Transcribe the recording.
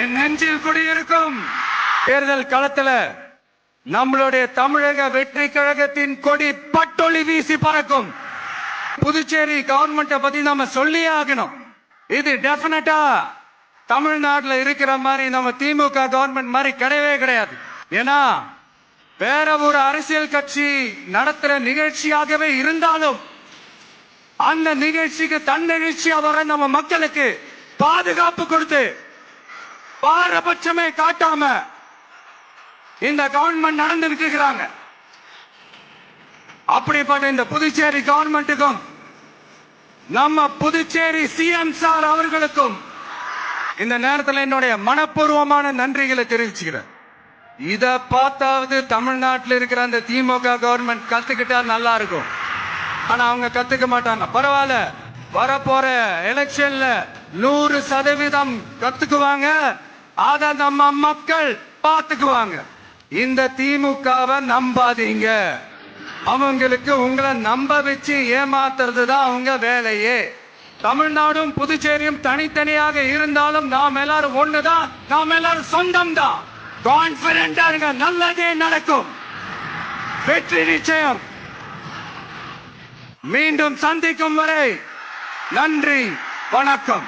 என் நெஞ்சில் குடியிருக்கும். தேர்தல் களத்துல நம்மளுடைய தமிழக வெற்றி கழகத்தின் கொடி பட்டொளி வீசி பறக்கும். புதுச்சேரி கவர்மெண்ட்டை பத்தி நம்ம சொல்லியே ஆகணும். இது டெபினட்டா தமிழ்நாட்டில் இருக்கிற மாதிரி நம்ம திமுக கவர்மெண்ட் மாதிரி கிடையவே கிடையாது. ஏன்னா வேற ஒரு அரசியல் கட்சி நடத்துற நிகழ்ச்சியாகவே இருந்தாலும் அந்த நிகழ்ச்சிக்கு தன்னெழுச்சியா வர நம்ம மக்களுக்கு பாதுகாப்பு கொடுத்து பாரபட்சமே காட்டாம இந்த கவர்மெண்ட் நடந்து இருக்கிறாங்க அப்படிப்பட்ட இந்த புதுச்சேரி கவர்மெண்ட்டுக்கும் நம்ம புதுச்சேரி சிஎம் சார் அவர்களுக்கும் இந்த நேரத்தில் என்னுடைய மனப்பூர்வமான நன்றிகளை தெரிவிச்சுக்கிறேன். இத பார்த்தாவது தமிழ்நாட்டில் இருக்கிற அந்த திமுக கவர்மெண்ட் கத்துக்கிட்டா நல்லா இருக்கும். ஆனா அவங்க கத்துக்க மாட்டாங்க. பரவாயில்ல வரப்போற எலெக்ஷன்ல நூறு சதவீதம் கத்துக்குவாங்க. அதை நம்ம மக்கள் பார்த்துக்குவாங்க. இந்த திமுகவை நம்பாதீங்க. அவங்களுக்கு உங்களை நம்ப வச்சு ஏமாத்துறது தான் அவங்க வேலையே. தமிழ்நாடும் புதுச்சேரியும் தனித்தனியாக இருந்தாலும் நாம் எல்லாரும் ஒண்ணுதான் நாம் எல்லாரும் சொந்தம் தான் கான்பிடண்டா இருங்க நல்லதே நடக்கும். வெற்றி நிச்சயம். மீண்டும் சந்திக்கும் வரை நன்றி வணக்கம்.